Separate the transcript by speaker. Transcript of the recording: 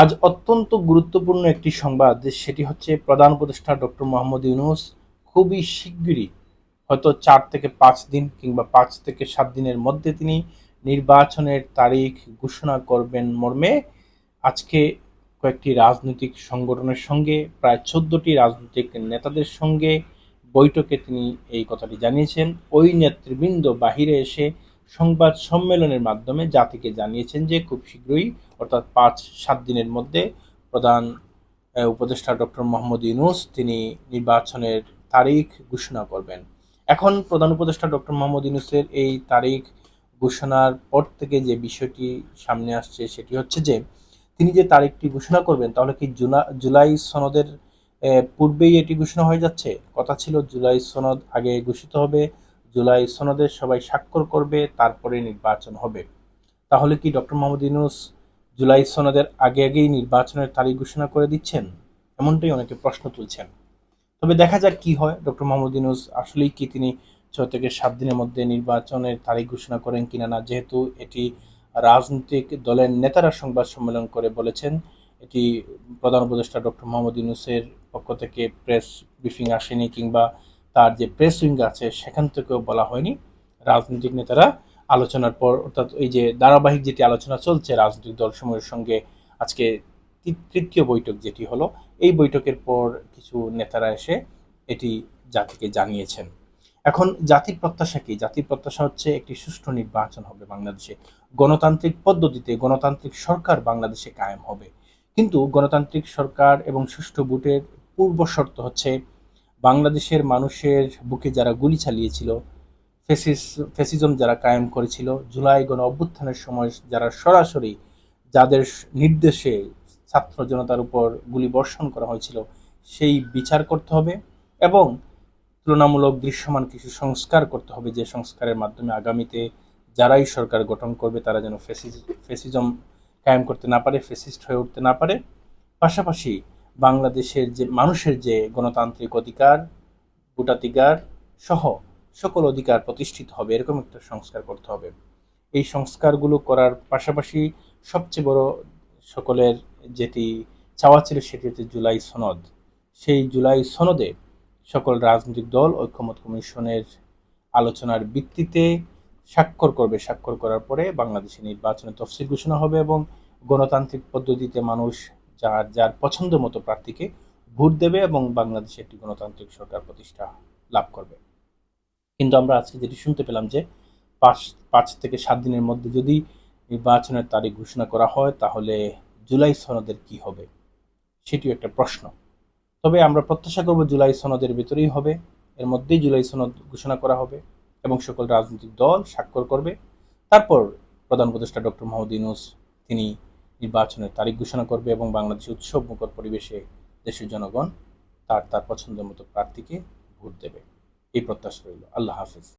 Speaker 1: আজ অত্যন্ত গুরুত্বপূর্ণ একটি সংবাদ, সেটি হচ্ছে প্রধান উপদেষ্টা ডক্টর মোহাম্মদ ইউনুস খুবই শিগগিরই হয়তো চার থেকে পাঁচ দিন কিংবা পাঁচ থেকে সাত দিনের মধ্যে তিনি নির্বাচনের তারিখ ঘোষণা করবেন মর্মে। আজকে কয়েকটি রাজনৈতিক সংগঠনের সঙ্গে, প্রায় চোদ্দটি রাজনৈতিক নেতাদের সঙ্গে বৈঠকে তিনি এই কথাটি জানিয়েছেন। ওই নেতৃবৃন্দ বাহিরে এসে সংবাদ সম্মেলনের মাধ্যমে জাতিকে জানিয়েছেন যে খুব শীঘ্রই, অর্থাৎ পাঁচ, সাত দিনের মধ্যে প্রধান উপদেষ্টা ডক্টর মোহাম্মদ ইউনুস তিনি নির্বাচনের তারিখ ঘোষণা করবেন। এখন প্রধান উপদেষ্টা ডক্টর মোহাম্মদ ইউনুসের এই তারিখ ঘোষণার পর থেকে যে বিষয়টি সামনে আসছে সেটি হচ্ছে যে, তিনি যে তারিখটি ঘোষণা করবেন তাহলে কি জুলাই সনদের পূর্বেই এটি ঘোষণা হয়ে যাচ্ছে? কথা ছিল জুলাই সনদ আগে ঘোষিত হবে জুলাই সনদের সবাই স্বাক্ষর করবে তারপরে নির্বাচন হবে। তাহলে কি ডক্টর মোহাম্মদ ইউনুস জুলাই সনদের আগে আগেই নির্বাচনের তারিখ ঘোষণা করে দিচ্ছেন? এমনটাই অনেকে প্রশ্ন তুলছেন। তবে দেখা যাক কি হয়। ডক্টর মোহাম্মদ ইউনুস আসলেই কি তিনি ছয় থেকে সাত দিনের মধ্যে নির্বাচনের তারিখ ঘোষণা করেন কিনা না, যেহেতু এটি রাজনৈতিক দলের নেতারা সংবাদ সম্মেলন করে বলেছেন। এটি প্রধান উপদেষ্টা ডক্টর মোহাম্মদ ইউনুসের পক্ষ থেকে প্রেস ব্রিফিং আসেনি কিংবা তার যে প্রেস উইং আছে, সেখান থেকেও বলা হয়নি। রাজনৈতিক নেতারা আলোচনার পর, অর্থাৎ এই যে ধারাবাহিক যেটি আলোচনা চলছে রাজনৈতিক দলসমূহের সঙ্গে, আজকে তৃতীয় বৈঠক যেটি হলো, এই বৈঠকের পর কিছু নেতারা এসে এটি জাতিকে জানিয়েছেন। এখন জাতির প্রত্যাশা কি? জাতির প্রত্যাশা হচ্ছে একটি সুষ্ঠু নির্বাচন হবে বাংলাদেশে। গণতান্ত্রিক পদ্ধতিতে গণতান্ত্রিক সরকার বাংলাদেশে কায়েম হবে। কিন্তু গণতান্ত্রিক সরকার এবং সুষ্ঠু ভোটের পূর্ব শর্ত হচ্ছে বাংলাদেশের মানুষের বুকে যারা গুলি চালিয়েছিল, ফেসিস, ফেসিজম যারা কায়েম করেছিল, জুলাই গণ অভ্যুত্থানের সময় যারা সরাসরি যাদের নির্দেশে ছাত্র জনতার উপর গুলি বর্ষণ করা হয়েছিল, সেই বিচার করতে হবে এবং তুলনামূলক দৃশ্যমান কিছু সংস্কার করতে হবে যে সংস্কারের মাধ্যমে আগামীতে যারাই সরকার গঠন করবে তারা যেন ফেসিস ফেসিজম কায়েম করতে না পারে, ফেসিস্ট হয়ে উঠতে না পারে। পাশাপাশি বাংলাদেশের যে, মানুষের যে গণতান্ত্রিক অধিকার, ভোটাধিকার সহ সকল অধিকার প্রতিষ্ঠিত হবে, এরকম একটা সংস্কার করতে হবে। এই সংস্কারগুলো করার পাশাপাশি সবচেয়ে বড় সকলের যেটি চাওয়া ছিল সেটি হচ্ছে জুলাই সনদ। সেই জুলাই সনদে সকল রাজনৈতিক দল, ঐক্যমত কমিশনের আলোচনার ভিত্তিতে স্বাক্ষর করবে। স্বাক্ষর করার পরে বাংলাদেশে নির্বাচনের তফসিল ঘোষণা হবে এবং গণতান্ত্রিক পদ্ধতিতে মানুষ যার যার পছন্দ মতো প্রার্থীকে ভোট দেবে এবং বাংলাদেশে একটি গণতান্ত্রিক সরকার প্রতিষ্ঠা লাভ করবে। কিন্তু আমরা আজকে যেটি শুনতে পেলাম যে পাঁচ পাঁচ থেকে সাত দিনের মধ্যে যদি নির্বাচনের তারিখ ঘোষণা করা হয়, তাহলে জুলাই সনদের কি হবে? সেটিও একটা প্রশ্ন। তবে আমরা প্রত্যাশা করব জুলাই সনদের ভেতরেই হবে। এর মধ্যেই জুলাই সনদ ঘোষণা করা হবে এবং সকল রাজনৈতিক দল স্বাক্ষর করবে। তারপর প্রধান উপদেষ্টা ডক্টর মোহাম্মদ ইউনুস, তিনি নির্বাচনের তারিখ ঘোষণা করবে এবং বাংলাদেশে উৎসব মুখর পরিবেশে দেশের জনগণ তার তার পছন্দের মতো প্রার্থীকে ভোট দেবে। এই প্রত্যাশা রইল। আল্লাহ হাফিজ।